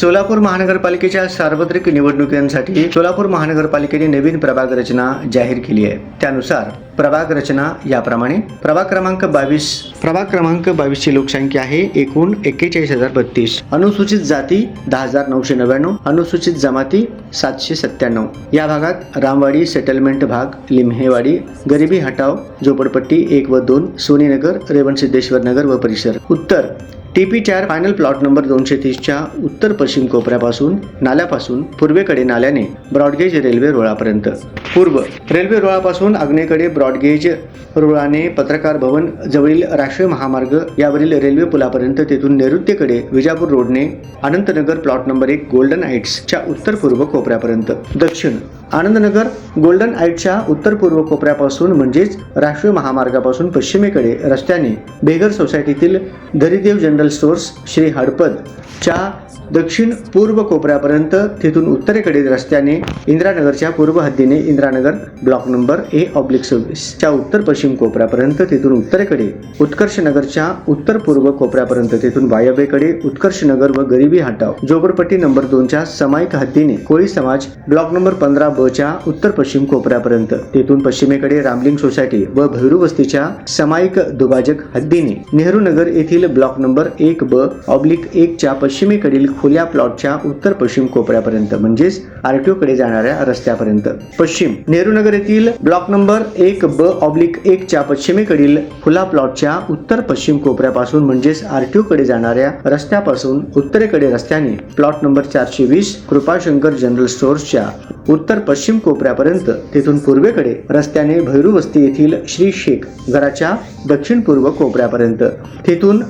सोलापूर महानगरपालिकेच्या सार्वत्रिक निवडणुकांसाठी सोलापूर महानगरपालिकेने नवीन प्रभाग रचना जाहीर केली आहे. त्यानुसार प्रभाग रचना याप्रमाणे प्रभाग क्रमांक बावीस प्रभाग क्रमांक बावीसची लोकसंख्या आहे एकूण एक्केचाळीस हजार बत्तीस. अनुसूचित जाती दहा हजार नऊशे नव्याण्णव अनुसूचित जमाती सातशे सत्त्याण्णव. या भागात रामवाडी सेटलमेंट भाग लिम्हेवाडी गरिबी हटाव झोपडपट्टी एक व दोन सोनीनगर रेवणसिद्धेश्वर नगर व परिसर. उत्तर टी पी चार फायनल प्लॉट नंबर दोनशे तीसच्या उत्तर पश्चिम कोपऱ्यापासून नाल्यापासून पूर्वेकडे नाल्याने ब्रॉडगेज रेल्वे रुळापर्यंत. पूर्व रेल्वे रुळापासून आग्नेयकडे ब्रॉडगेज रुळाने पत्रकार भवन जवळील राष्ट्रीय महामार्ग यावरील रेल्वे पुलापर्यंत तेथून नैऋत्येकडे विजापूर रोडने अनंतनगर प्लॉट नंबर एक गोल्डन हाईट्सच्या उत्तर पूर्व कोपऱ्यापर्यंत. दक्षिण आनंदनगर गोल्डन हाईटच्या उत्तर पूर्व कोपऱ्यापासून म्हणजेच राष्ट्रीय महामार्गापासून पश्चिमेकडे रस्त्याने बेगर सोसायटीतील धरीदेव जनरल स्टोअर्स श्री हडपद च्या दक्षिण पूर्व कोपऱ्यापर्यंत तिथून उत्तरेकडे रस्त्याने इंदिरानगरच्या पूर्व हद्दीने Indiranagar block number A oblique सव्वीसच्या उत्तर पश्चिम कोपऱ्यापर्यंत तिथून उत्तरेकडे उत्कर्षनगरच्या उत्तर पूर्व कोपऱ्यापर्यंत तिथून वायव्येकडे उत्कर्षनगर व गरिबी हटाव. जोबरपट्टी नंबर दोनच्या समायिक हद्दीने कोळी समाज ब्लॉक नंबर पंधरा ब च्या उत्तर पश्चिम कोपऱ्यापर्यंत तेथून पश्चिमेकडे रामलिंग सोसायटी व भैरू वस्तीच्या समायिक दुभाजक हद्दीने नेहरू नगर येथील ब्लॉक नंबर एक ब ऑब्लिक एक च्या पश्चिमेकडील खुल्या प्लॉटच्या उत्तर पश्चिम कोपऱ्यापर्यंत म्हणजेच आरटीओ कडे जाणाऱ्या रस्त्यापर्यंत. पश्चिम नेहरू नगर येथील ब्लॉक नंबर एक ब ऑब्लिक एक च्या पश्चिमेकडील खुला प्लॉटच्या उत्तर पश्चिम कोपऱ्यापासून म्हणजेच आरटीओ कडे जाणाऱ्या रस्त्यापासून उत्तरेकडे रस्त्याने प्लॉट नंबर चारशे वीस कृपाशंकर जनरल स्टोअर्सच्या उत्तर पश्चिम कोपऱ्यापर्यंत तेथून पूर्वेकडे रस्त्याने भैरू वस्ती येथील श्री शेख घराच्या दक्षिण पूर्व कोपऱ्यापर्यंत. तेथून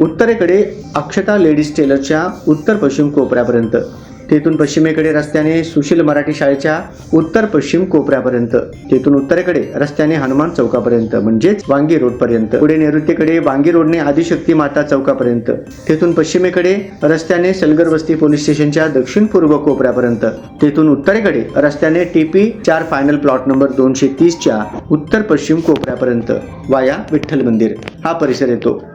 उत्तरेकडे अक्षता लेडीज टेलरच्या उत्तर पश्चिम कोपऱ्यापर्यंत. तेथून पश्चिमेकडे रस्त्याने सुशील मराठी शाळेच्या उत्तर पश्चिम कोपऱ्यापर्यंत. तेथून उत्तरेकडे रस्त्याने हनुमान चौकापर्यंत म्हणजेच वांगी रोड पर्यंत पुढे नैऋत्येकडे वांगी रोडने आदिशक्ती माता चौकापर्यंत. तेथून पश्चिमेकडे रस्त्याने सलगर वस्ती पोलीस स्टेशनच्या दक्षिण पूर्व कोपऱ्यापर्यंत. तेथून उत्तरेकडे रस्त्याने टीपी चार फायनल प्लॉट नंबर दोनशे तीसच्या उत्तर पश्चिम कोपऱ्यापर्यंत. वाया विठ्ठल मंदिर. हा परिसर येतो.